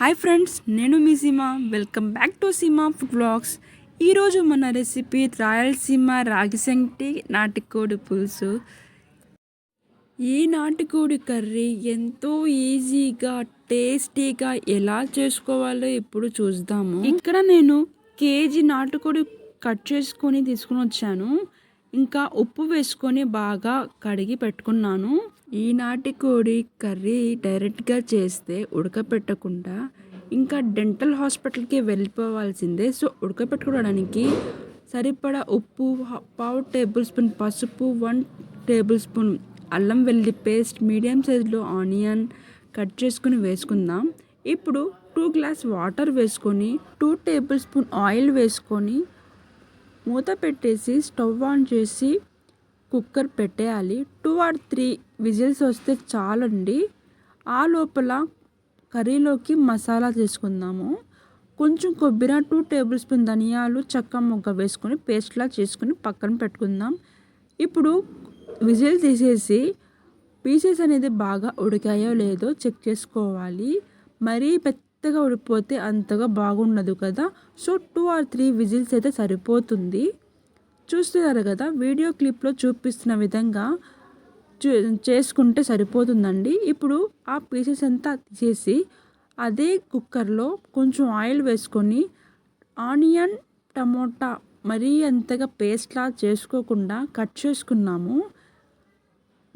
Hi friends నేను మీ Seema. Welcome back to Seema food blogs ఈరోజు మన రెసిపీ రాయలసీమ రాగిసంగ్టి నాటుకోడి పులుసు. ఈ నాటుకోడి కర్రీ ఎంతో ఈజీగా టేస్టీగా ఎలా చేసుకోవాలో ఇప్పుడు చూద్దాము. ఇక్కడ నేను కేజీ నాటుకోడి కట్ చేసుకొని తీసుకుని వచ్చాను. ఇంకా ఉప్పు వేసుకొని బాగా కడిగి పెట్టుకున్నాను. ఈనాటి కోడి కర్రీ డైరెక్ట్గా చేస్తే ఉడకపెట్టకుండా ఇంకా డెంటల్ హాస్పిటల్కి వెళ్ళిపోవాల్సిందే. సో ఉడకపెట్టుకోవడానికి సరిపడా ఉప్పు పావు టేబుల్ స్పూన్ పసుపు వన్ టేబుల్ స్పూన్ అల్లం వెల్లి పేస్ట్ మీడియం సైజులో ఆనియన్ కట్ చేసుకుని వేసుకుందాం. ఇప్పుడు టూ గ్లాస్ వాటర్ వేసుకొని టూ టేబుల్ స్పూన్ ఆయిల్ వేసుకొని మూత పెట్టేసి స్టవ్ ఆన్ చేసి కుక్కర్ పెట్టేయాలి. టూ ఆర్ త్రీ విజిల్స్ వస్తే చాలండి. ఆ లోపల కర్రీలోకి మసాలా తీసుకుందాము. కొంచెం కొబ్బరి టూ టేబుల్ స్పూన్ ధనియాలు చెక్క మొగ్గ వేసుకొని పేస్ట్లా చేసుకుని పక్కన పెట్టుకుందాం. ఇప్పుడు విజిల్ తీసేసి పీసెస్ అనేది బాగా ఉడికాయో లేదో చెక్ చేసుకోవాలి. మరీ పెద్దగా ఉడిపోతే అంతగా బాగుండదు కదా. So two or three whistles అయితే సరిపోతుంది. చూస్తున్నారు కదా వీడియో క్లిప్లో చూపిస్తున్న విధంగా చూ చేసుకుంటే సరిపోతుందండి. ఇప్పుడు ఆ పీసెస్ అంతా తీసేసి అదే కుక్కర్లో కొంచెం ఆయిల్ వేసుకొని ఆనియన్ టమోటా మరీ అంతగా పేస్ట్లా చేసుకోకుండా కట్ చేసుకున్నాము.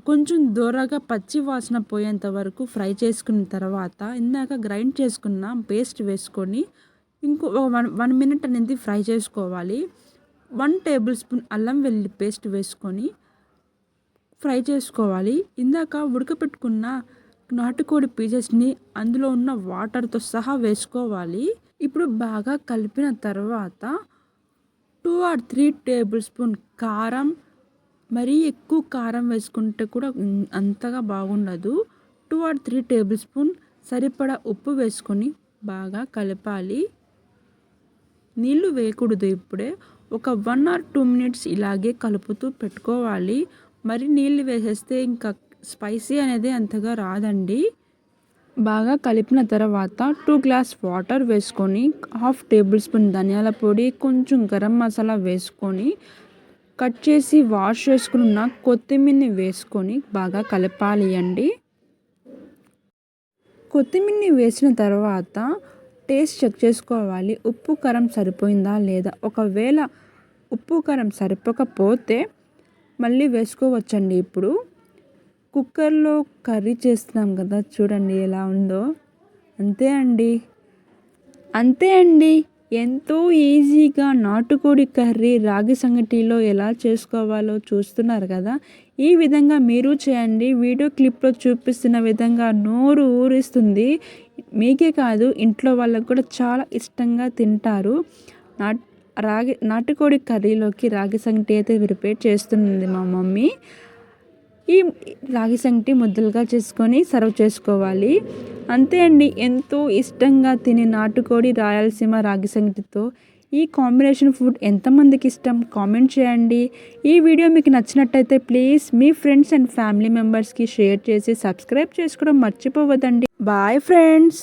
కొంచెం దూరగా పచ్చి వాసన పోయేంత వరకు ఫ్రై చేసుకున్న తర్వాత ఇందాక గ్రైండ్ చేసుకున్న పేస్ట్ వేసుకొని ఇంకో వన్ వన్ మినిట్ అనేది ఫ్రై చేసుకోవాలి. వన్ టేబుల్ స్పూన్ అల్లం వెల్లుల్లి పేస్ట్ వేసుకొని ఫ్రై చేసుకోవాలి. ఇందాక ఉడకపెట్టుకున్న నాటుకోడి పీసెస్ని అందులో ఉన్న వాటర్తో సహా వేసుకోవాలి. ఇప్పుడు బాగా కలిపిన తర్వాత two or three tablespoon కారం మరీ ఎక్కువ కారం వేసుకుంటే కూడా అంతగా బాగుండదు. Two or three tablespoon సరిపడా ఉప్పు వేసుకొని బాగా కలపాలి. నీళ్ళు వేయకూడదు ఇప్పుడే. ఒక వన్ ఆర్ టూ మినిట్స్ ఇలాగే కలుపుతూ పెట్టుకోవాలి. మరి నీళ్ళు వేసేస్తే ఇంకా స్పైసీ అనేది అంతగా రాదండి. బాగా కలిపిన తర్వాత టూ గ్లాస్ వాటర్ వేసుకొని హాఫ్ టేబుల్ స్పూన్ ధనియాల పొడి కొంచెం గరం మసాలా వేసుకొని కట్ చేసి వాష్ చేసుకున్న కొత్తిమీరని వేసుకొని బాగా కలపాలి అండి. కొత్తిమీరని వేసిన తర్వాత టేస్ట్ చెక్ చేసుకోవాలి. ఉప్పు కారం సరిపోయిందా లేదా? ఒకవేళ ఉప్పు కారం సరిపోకపోతే మళ్ళీ వేసుకోవచ్చండి ఇప్పుడు. కుక్కర్లో కర్రీ చేస్తున్నాం కదా చూడండి ఎలా ఉందో. అంతే అండి. అంతే అండి. ఎంతో ఈజీగా నాటుకోడి కర్రీ రాగి సంగటిలో ఎలా చేసుకోవాలో చూస్తున్నారు కదా? ఈ విధంగా మీరు చేయండి. వీడియో క్లిప్లో చూపిస్తున్న విధంగా నోరు ఊరిస్తుంది. మీకే కాదు ఇంట్లో వాళ్ళకు కూడా చాలా ఇష్టంగా తింటారు. నాట్ రాగి నాటుకోడి కర్రీలోకి రాగి సంగటి అయితే ప్రిపేర్ చేస్తుంది మా మమ్మీ. ఈ రాగి సంగటి ముద్దలుగా చేసుకొని సర్వ్ చేసుకోవాలి. అంతే అండి ఎంతో ఇష్టంగా తినే నాటుకోడి రాయలసీమ రాగి సంగటితో. ఈ కాంబినేషన్ ఫుడ్ ఎంతమందికి ఇష్టం? కామెంట్ చేయండి. ఈ వీడియో మీకు నచ్చినట్టయితే ప్లీజ్ మీ ఫ్రెండ్స్ అండ్ ఫ్యామిలీ మెంబర్స్కి షేర్ చేసి సబ్స్క్రైబ్ చేసుకోవడం మర్చిపోవద్దండి. Bye friends!